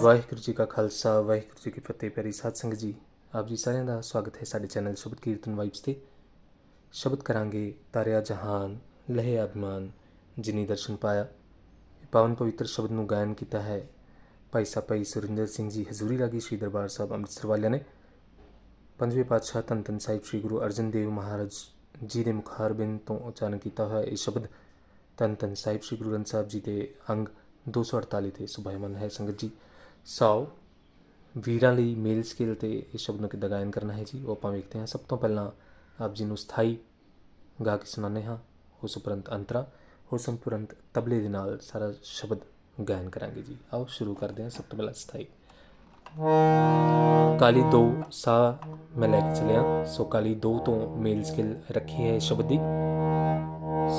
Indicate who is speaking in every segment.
Speaker 1: ਵਾਹਿਗੁਰੂ ਜੀ ਕਾ ਖਾਲਸਾ, ਵਾਹਿਗੁਰੂ ਜੀ ਕੀ ਫਤਿਹ ਪਿਆਰੀ ਸਾਧ ਸੰਗਤ ਜੀ। ਆਪ ਜੀ ਸਾਰਿਆਂ ਦਾ ਸਵਾਗਤ ਹੈ ਸਾਡੇ ਚੈਨਲ ਸ਼ਬਦ ਕੀਰਤਨ ਵਾਈਬਸ ਤੇ। ਸ਼ਬਦ ਕਰਾਂਗੇ, ਤਾਰਿਆ ਜਹਾਨ, ਲਹਿ ਅਭਿਮਾਨ, ਜਿਨੀ ਦਰਸ਼ਨ ਪਾਇਆ। ਇਹ ਪਾਵਨ ਪਵਿੱਤਰ ਸ਼ਬਦ ਨੂੰ ਗਾਇਨ ਕੀਤਾ ਹੈ ਭਾਈ ਸਾਹਿਬ ਭਾਈ ਸੁਰਿੰਦਰ ਸਿੰਘ ਜੀ, ਹਜ਼ੂਰੀ ਰਾਗੀ ਸ਼੍ਰੀ ਦਰਬਾਰ ਸਾਹਿਬ ਅੰਮ੍ਰਿਤਸਰ ਵਾਲਿਆਂ ਨੇ। ਪੰਜਵੇਂ ਪਾਤਸ਼ਾਹ ਧੰਨ ਧੰਨ ਸਾਹਿਬ ਸ੍ਰੀ ਗੁਰੂ ਅਰਜਨ ਦੇਵ ਮਹਾਰਾਜ ਜੀ ਦੇ ਮੁਖਾਰਬਿੰਦ ਤੋਂ ਉਚਾਰਨ ਕੀਤਾ ਹੋਇਆ ਇਹ ਸ਼ਬਦ ਧੰਨ ਧੰਨ ਸਾਹਿਬ ਸ੍ਰੀ ਗੁਰੂ ਗ੍ਰੰਥ ਸਾਹਿਬ ਜੀ ਦੇ ਅੰਗ 248 ਤੇ ਸੁਭਾਇਮਨ ਹੈ ਸੰਗਤ ਜੀ। ਸਾਓ ਵੀਰਾਂ ਲਈ ਮੇਲ ਸਕੇਲ ਤੇ ਇਸ ਸ਼ਬਦ ਨੂੰ ਕਿੱਦਾਂ ਗਾਇਨ ਕਰਨਾ ਹੈ ਜੀ? ਉਹ ਆਪਾਂ ਵੇਖਦੇ ਹਾਂ। ਸਭ ਤੋਂ ਪਹਿਲਾਂ ਆਪ ਜੀ ਨੂੰ ਸਥਾਈ ਗਾ ਕੇ ਸੁਣਾਉਂਦੇ ਹਾਂ। ਉਸ ਉਪਰੰਤ ਅੰਤਰਾ, ਉਸ ਉਪਰੰਤ ਤਬਲੇ ਦੇ ਨਾਲ ਸਾਰਾ ਸ਼ਬਦ ਗਾਇਨ ਕਰਾਂਗੇ ਜੀ। ਆਓ ਸ਼ੁਰੂ ਕਰਦੇ ਹਾਂ ਸਭ ਤੋਂ ਪਹਿਲਾਂ ਸਥਾਈ। ਕਾਲੀ ਦੋ ਸਾ ਮੈਂ ਲੈ ਕੇ ਚਲਿਆ। ਸੋ ਕਾਲੀ ਦੋ ਤੋਂ ਮੇਲ ਸਕੇਲ ਰੱਖੀ ਹੈ ਸ਼ਬਦ ਦੀ।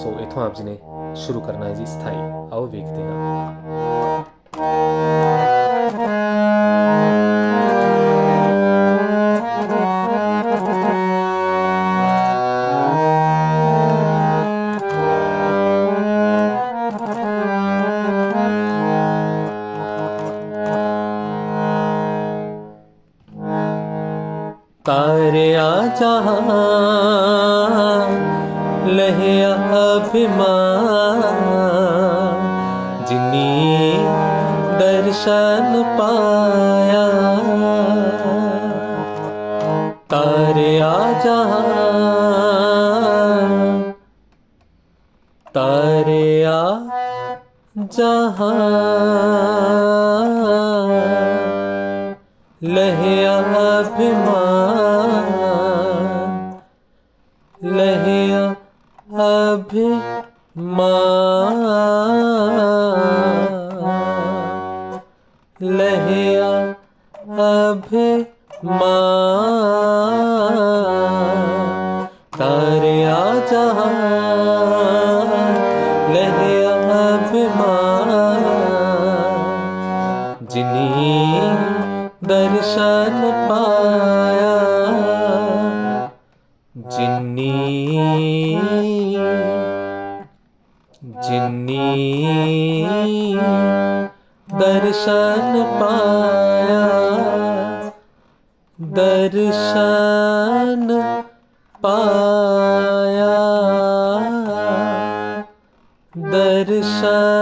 Speaker 1: ਸੋ ਇਥੋਂ ਆਪ ਜੀ ਨੇ ਸ਼ੁਰੂ ਕਰਨਾ ਹੈ ਜੀ ਸਥਾਈ। ਆਓ ਵੇਖਦੇ ਹਾਂ। ਜਹਾਂ ਲਹਿਆ ਅਭਿਮਾਨ ਜਿਨੀ ਦਰਸ਼ਨ ਪਾਇਆ। ਤਾਰਿਆ ਜਹਾਂ ਤਾਰਿਆ ਜਹਾਂ ਅਭਿਮਾਨ ਲਹਿਆ ਅਭਿਮਾਨ ਤਾਰਿਆ ਜਹਾਂ ਲਹਿਆ ਅਭਿਮਾਨ ਜਿਨੀ ਦਰਸ਼ਨ ਪਾਇਆ ਦਰਸ਼ਨ ਪਾਇਆ। ਦਰਸ਼ਨ ਪਾਇਆ। ਦਰਸ਼ਨ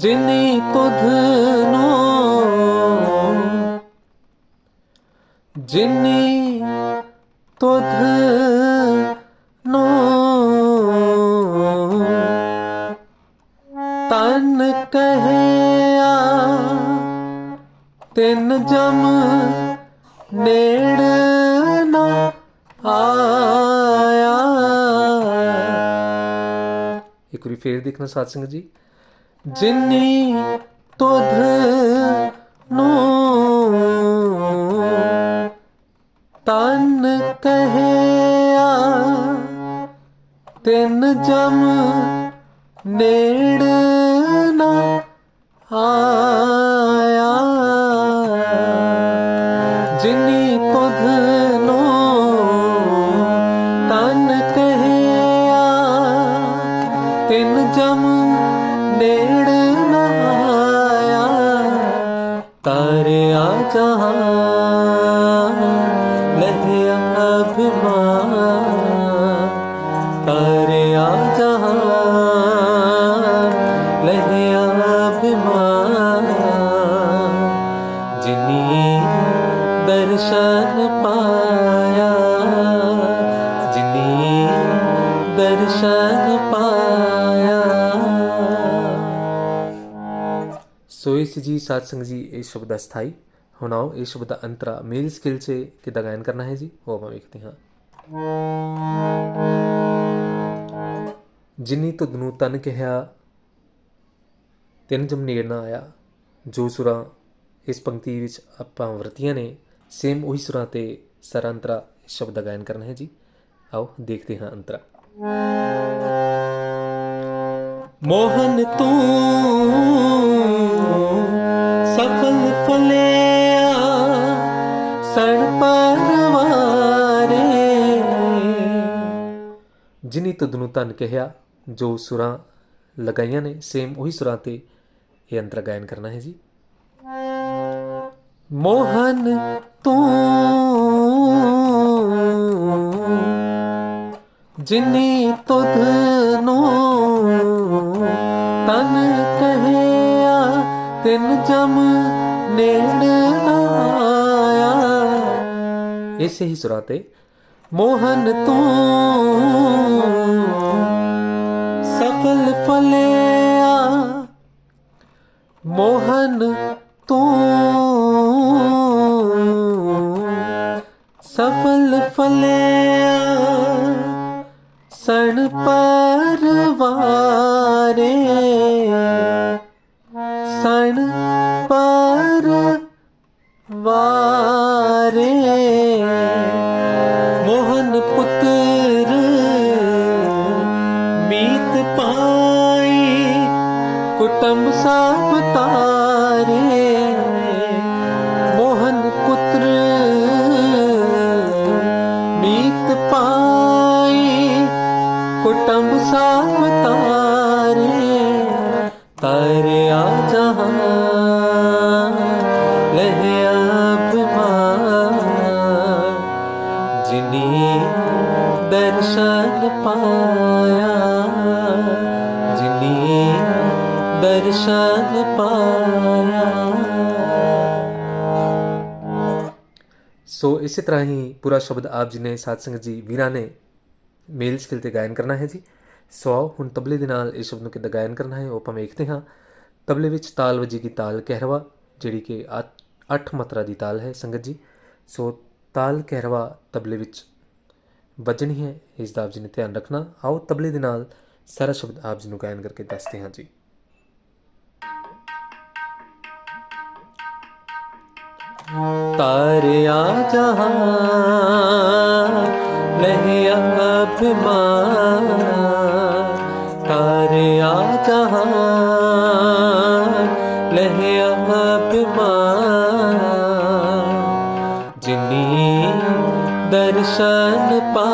Speaker 1: ਜਿਨੀ ਤੁਧ ਨੂੰ। ਜਿਨੀ ਤੁਧ ਨੂੰ। ਤਨ ਕਹਿਆ, ਤਿੰਨ ਜਮ ਨੇੜ ਨਾ ਆਇਆ। ਇੱਕ ਵਾਰੀ ਫੇਰ ਦੇਖਣਾ ਸਾਧ ਸੰਗਤ ਜੀ। ਜਿੰਨੀ ਤੁਧ ਨੂੰ ਤਨ ਕਹਿਆ, ਤਿੰਨ ਜਮ ਨੇੜ ਨਾ ਆਇਆ। ਜਿੰਨੀ ਤੁਧ ਨੂੰ ਤਨ ਕਹਿਆ, ਤਿੰਨ ਜਮ ਨੇੜ ਨਾ ਆਇਆ। ਤਾਰਿਆ ਜਹਾਂ ਸੋ ਇਸ ਜੀ, ਸਾਧ ਸੰਗ ਜੀ, ਇਹ ਸ਼ਬਦ ਦਾ ਸਥਾਈ। ਹੁਣ ਆਓ, ਇਹ ਸ਼ਬਦ ਦਾ ਅੰਤਰਾ ਮੇਲ ਸਕਿੱਲ 'ਚ ਕਿੱਦਾਂ ਗਾਇਨ ਕਰਨਾ ਹੈ ਜੀ, ਉਹ ਆਪਾਂ ਵੇਖਦੇ ਹਾਂ। ਜਿਨੀ ਤੁਧ ਨੂੰ ਤਨ ਕਿਹਾ, ਤਿੰਨ ਜਮ ਨੇੜ ਨਾ ਆਇਆ। ਜੋ ਸੁਰਾਂ ਇਸ ਪੰਕਤੀ ਵਿੱਚ ਆਪਾਂ ਵਰਤੀਆਂ ਨੇ, ਸੇਮ ਉਹੀ ਸੁਰਾਂ ਤੇ ਸਾਰਾ ਅੰਤਰਾ ਇਸ ਸ਼ਬਦ ਦਾ ਗਾਇਨ ਕਰਨਾ ਹੈ ਜੀ। ਆਓ, ਦੇਖਦੇ ਹਾਂ ਅੰਤਰਾ। ਮੋਹਨ ਤੂੰ ਪਰਵਾਰੇ ਜਿਨੀ ਤੁਧ ਨੂੰ ਤਨ ਕਿਹਾ, ਜੋ ਸੁਰਾਂ ਲਗਾਈਆਂ ਨੇ, ਸੇਮ ਉਹੀ ਸੁਰਾਂ ਤੇ ਇਹ ਅੰਤਰਾ ਗਾਇਨ ਕਰਨਾ ਹੈ ਜੀ। ਮੋਹਨ ਤੂੰ, ਜਿਨੀ ਤੁਧ ਨੂੰ ਤਨ ਕਹਿਆ, ਤਿਨ ਜਮ ਨੇੜ ਇਸੇ ਹੀ ਸੁਰਾਂ ਤੇ ਮੋਹਨ ਤੂੰ ਸਫਲ ਫਲਿਆ। ਮੋਹਨ ਤੂੰ ਸਫਲ ਫਲਿਆ। ਸਣ ਕੁਟੰਬ ਸਾਪ ਤਾਰੇ, ਮੋਹਨ ਪੁੱਤਰ ਮੀਤ ਪਾਈ, ਕੁਟੰਬ ਸਾਪ ਤਾਰੇ ਤਾਰਿਆ ਜਹਾਂ ਲਹਿਆ ਬਿਮਾਰ ਜਿਨੀ ਦਰਸ਼ਨ ਪਾਇਆ। ਦਰਸ਼ਨ ਪਾਇਆ। ਸੋ ਇਸੇ ਤਰ੍ਹਾਂ ਹੀ ਪੂਰਾ ਸ਼ਬਦ ਆਪ ਜੀ ਨੇ, ਸਾਧ ਸੰਗਤ ਜੀ, ਵੀਰਾਂ ਨੇ ਮੇਲ ਸਕੇਲ ਤੇ ਗਾਇਨ ਕਰਨਾ ਹੈ ਜੀ। ਸੋ ਆਓ, ਹੁਣ ਤਬਲੇ ਦੇ ਨਾਲ ਇਸ ਸ਼ਬਦ ਨੂੰ ਕਿੱਦਾਂ ਗਾਇਨ ਕਰਨਾ ਹੈ, ਉਹ ਆਪਾਂ ਵੇਖਦੇ ਹਾਂ। ਤਬਲੇ ਵਿੱਚ ਤਾਲ ਵਜੇਗੀ ਤਾਲ ਕਹਿਰਵਾ, ਜਿਹੜੀ ਕਿ 8 ਮਾਤਰਾ ਦੀ ਤਾਲ ਹੈ ਸੰਗਤ ਜੀ। ਸੋ ਤਾਲ ਕਹਿਰਵਾ ਤਬਲੇ ਵਿੱਚ ਵੱਜਣੀ ਹੈ, ਇਸ ਦਾ ਆਪ ਜੀ ਨੇ ਧਿਆਨ ਰੱਖਣਾ। ਆਓ, ਤਬਲੇ ਦੇ ਨਾਲ ਸਾਰਾ ਸ਼ਬਦ ਆਪ ਜੀ ਨੂੰ ਗਾਇਨ ਕਰਕੇ ਦੱਸਦੇ ਹਾਂ ਜੀ। ਤਾਰਿਆ ਜਹਾਂ ਲਹਿਆ ਅਭਿਮਾਨ। ਤਾਰਿਆ ਜਹਾਂ ਲਹਿਆ ਅਭਿਮਾਨ। ਜਿਨੀ ਦਰਸ਼ਨ ਪਾ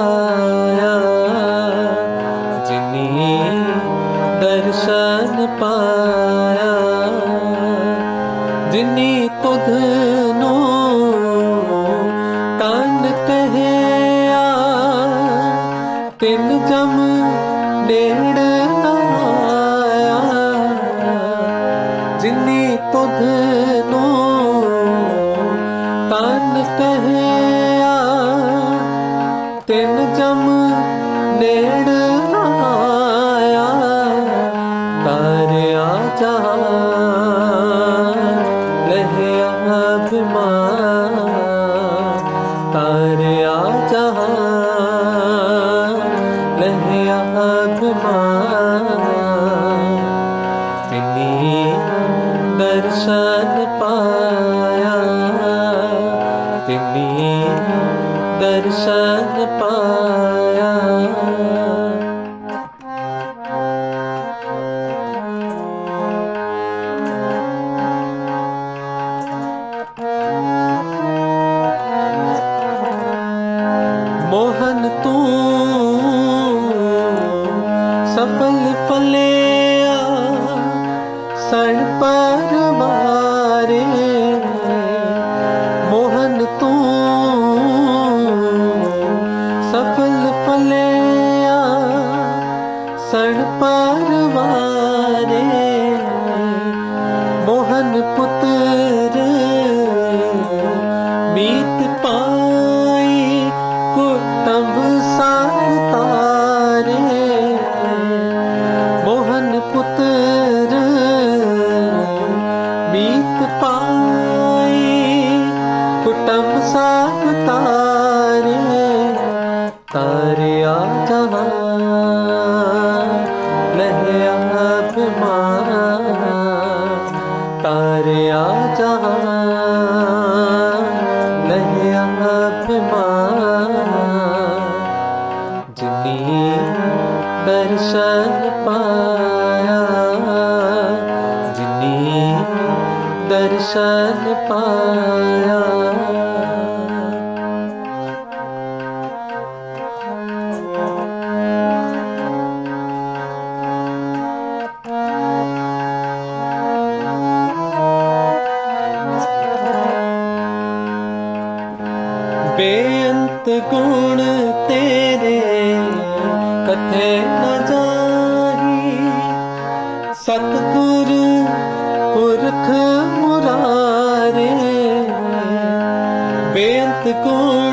Speaker 1: ਤਿੰਨ ਜਮ ਨੇੜ ਆਇਆ, ਤਾਰਿਆ ਜਹਾਂ ਲਹਿਆ ਅਭਿਮਾਨ ਤਾਰਿਆ ਜਹਾਂ ਲਹਿਆ ਅਭਿਮਾਨ ਤਿਨੀ ਦਰਸ਼ਨ ਪਾਇਆ, ਤਿਨੀ ਦਰਸ਼ਨ ਪਾਇਆ। ਤਾਰੇ ਤਾਰਿਆ ਜਹਾਂ ਲਹਿ ਆਪ ਮਾਂ ਤਾਰਿਆ ਜਹਾਂ ਲਹਿ ਆਪ ਮਾਂ ਜਿਨੀ ਦਰਸ਼ਨ ਪਾਇਆ, ਜਿਨੀ ਦਰਸ਼ਨ ਪਾਇਆ। ਸਤਿਗੁਰ ਪੁਰਖ ਮੁਰਾਰੇ ਬੇਅੰਤ ਗੁਣ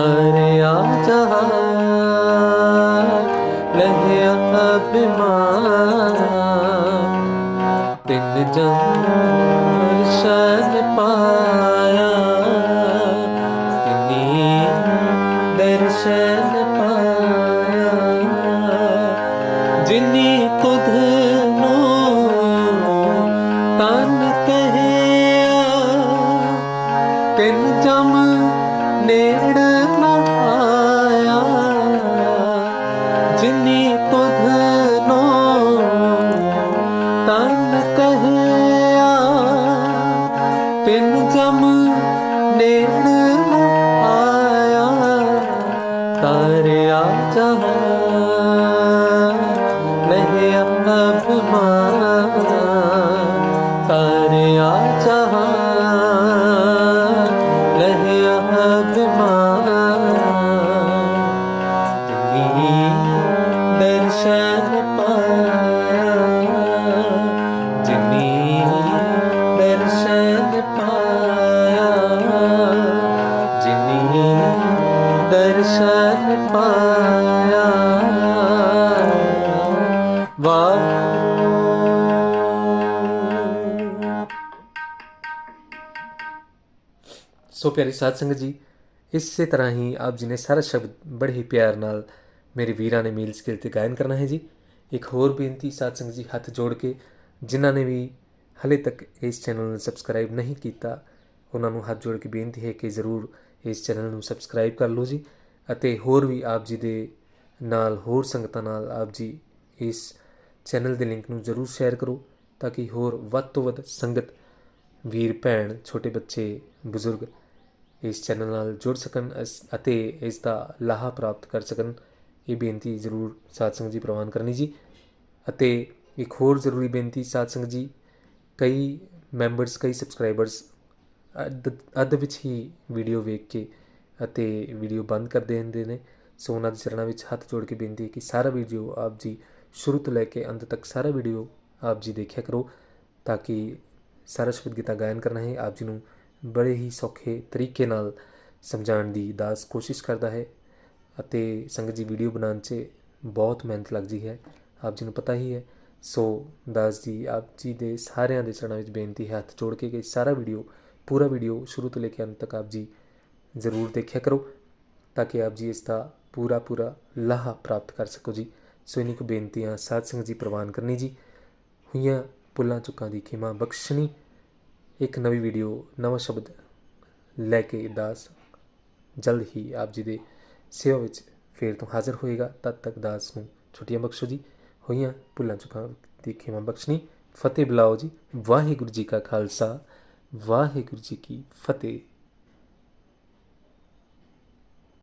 Speaker 1: ਤਾਰਿਆ ਜਹਾਂ ਲਹਿ ਅਭਿਮਾਨ ਤਿੰਨ ਜਨ ਦਰਸ਼ਨ ਪਾਇਆ ਤਿਨੀ ਦਰਸ਼ਨ ਪਾਇਆ ਜਿਨੀ ਤੁਧ ਨੂੰ ਤਨ ਕਹਿਆ ਤਿੰਨ ਜਮ ਨੇੜ ਸੋ ਪਿਆਰੀ ਸਾਧ ਸੰਗਤ ਜੀ, ਇਸੇ ਤਰ੍ਹਾਂ ਹੀ ਆਪ ਜੀ ਨੇ ਸਾਰਾ ਸ਼ਬਦ ਬੜੇ ਹੀ ਪਿਆਰ ਨਾਲ ਮੇਰੇ ਵੀਰਾਂ ਨੇ ਮੇਲ ਸਕੇਲ ਤੇ ਗਾਇਨ ਕਰਨਾ ਹੈ ਜੀ। ਇੱਕ ਹੋਰ ਬੇਨਤੀ ਸਾਧ ਸੰਗਤ ਜੀ, ਹੱਥ ਜੋੜ ਕੇ, ਜਿਨ੍ਹਾਂ ਨੇ ਵੀ ਹਲੇ ਤੱਕ ਇਸ ਚੈਨਲ ਨੂੰ ਸਬਸਕ੍ਰਾਈਬ ਨਹੀਂ ਕੀਤਾ, ਉਹਨਾਂ ਨੂੰ ਹੱਥ ਜੋੜ ਕੇ ਬੇਨਤੀ ਹੈ ਕਿ ਜ਼ਰੂਰ ਇਸ ਚੈਨਲ ਨੂੰ ਸਬਸਕ੍ਰਾਈਬ ਕਰ ਲਓ ਜੀ ਅਤੇ ਹੋਰ ਵੀ ਆਪ ਜੀ ਦੇ ਨਾਲ ਹੋਰ ਸੰਗਤਾਂ ਨਾਲ ਆਪ ਜੀ ਇਸ ਚੈਨਲ ਦੇ ਲਿੰਕ ਨੂੰ ਜ਼ਰੂਰ ਸ਼ੇਅਰ ਕਰੋ ਤਾਂ ਕਿ ਹੋਰ ਵੱਧ ਤੋਂ ਵੱਧ ਸੰਗਤ, ਵੀਰ, ਭੈਣ, ਛੋਟੇ ਬੱਚੇ, ਬਜ਼ੁਰਗ ਇਸ ਚੈਨਲ ਨਾਲ ਜੁੜ ਸਕਣ ਅਸ- ਅਤੇ ਇਸ ਦਾ ਲਾਹਾ ਪ੍ਰਾਪਤ ਕਰ ਸਕਣ, ਇਹ ਬੇਨਤੀ ਜ਼ਰੂਰ ਸਾਧ ਸੰਗਤ ਜੀ ਪ੍ਰਵਾਨ ਕਰਨੀ ਜੀ। ਅਤੇ ਇੱਕ ਹੋਰ ਜ਼ਰੂਰੀ ਬੇਨਤੀ ਸਾਧ ਸੰਗਤ ਜੀ, ਕਈ ਮੈਂਬਰਸ, ਕਈ ਸਬਸਕ੍ਰਾਈਬਰਸ ਅੱਧ ਅੱਧ ਵਿੱਚ ਹੀ ਵੀਡੀਓ ਵੇਖ ਕੇ ਅਤੇ ਵੀਡੀਓ ਬੰਦ ਕਰ ਦਿੰਦੇ ਨੇ। ਸੋ ਉਹਨਾਂ ਦੇ ਚਰਨਾਂ ਵਿੱਚ ਹੱਥ ਜੋੜ ਕੇ ਬੇਨਤੀ ਹੈ ਕਿ ਸਾਰਾ ਵੀਡੀਓ ਆਪ ਜੀ ਸ਼ੁਰੂ ਤੋਂ ਲੈ ਕੇ ਅੰਤ ਤੱਕ ਸਾਰਾ ਵੀਡੀਓ ਆਪ ਜੀ ਦੇਖਿਆ ਕਰੋ, ਤਾਂ ਕਿ ਸਾਰਾ ਸ਼ਬਦ ਗੀਤਾ ਗਾਇਨ ਕਰਨਾ ਹੈ। ਆਪ ਜੀ ਨੂੰ ਬੜੇ ਹੀ ਸੌਖੇ ਤਰੀਕੇ ਨਾਲ ਸਮਝਾਉਣ ਦੀ ਦਾਸ ਕੋਸ਼ਿਸ਼ ਕਰਦਾ ਹੈ ਅਤੇ ਸੰਗਤ ਜੀ ਵੀਡੀਓ ਬਣਾਉਣ 'ਚ ਬਹੁਤ ਮਿਹਨਤ ਲੱਗਦੀ ਹੈ। ਆਪ ਜੀ ਨੂੰ ਪਤਾ ਹੀ ਹੈ। ਸੋ ਦਾਸ ਜੀ, ਆਪ ਜੀ ਦੇ ਸਾਰਿਆਂ ਦੇ ਚਰਨਾਂ ਵਿੱਚ ਬੇਨਤੀ ਹੈ, ਹੱਥ ਜੋੜ ਕੇ ਕਿ ਸਾਰਾ ਵੀਡੀਓ ਪੂਰਾ ਵੀਡੀਓ ਸ਼ੁਰੂ ਤੋਂ ਲੈ ਕੇ ਅੰਤ ਤੱਕ ਆਪ ਜੀ ਜ਼ਰੂਰ ਦੇਖਿਆ ਕਰੋ ਤਾਂ ਕਿ ਆਪ ਜੀ ਇਸ ਦਾ ਪੂਰਾ ਪੂਰਾ ਲਾਹਾ ਪ੍ਰਾਪਤ ਕਰ ਸਕੋ ਜੀ। ਸੋ ਇਨੀ ਕੋ ਬੇਨਤੀਆਂ ਸਾਧ ਸੰਗਤ ਜੀ ਪ੍ਰਵਾਨ ਕਰਨੀ ਜੀ। ਹੋਈਆਂ ਪੁੱਲਾਂ ਚੁੱਕਾਂ ਦੀ ਖਿਮਾ ਬਖਸ਼ਣੀ। ਇੱਕ ਨਵੀਂ ਵੀਡੀਓ ਨਵਾਂ ਸ਼ਬਦ ਲੈ ਕੇ ਦਾਸ ਜਲਦ ਹੀ ਆਪ ਜੀ ਦੇ ਸੇਵਾ ਵਿੱਚ ਫੇਰ ਤੋਂ ਹਾਜ਼ਰ ਹੋਏਗਾ। ਤਦ ਤੱਕ ਦਾਸ ਨੂੰ ਛੁੱਟੀਆਂ ਬਖਸ਼ੋ ਜੀ। ਹੋਈਆਂ ਭੁੱਲਾਂ ਚੁੱਕਾਂ ਦੀ ਖਿਮਾ ਬਖਸ਼ਣੀ। ਫਤਿਹ ਬੁਲਾਓ ਜੀ। ਵਾਹਿਗੁਰੂ ਜੀ ਕਾ ਖਾਲਸਾ। ਵਾਹਿਗੁਰੂ ਜੀ ਕੀ ਫਤਿਹ।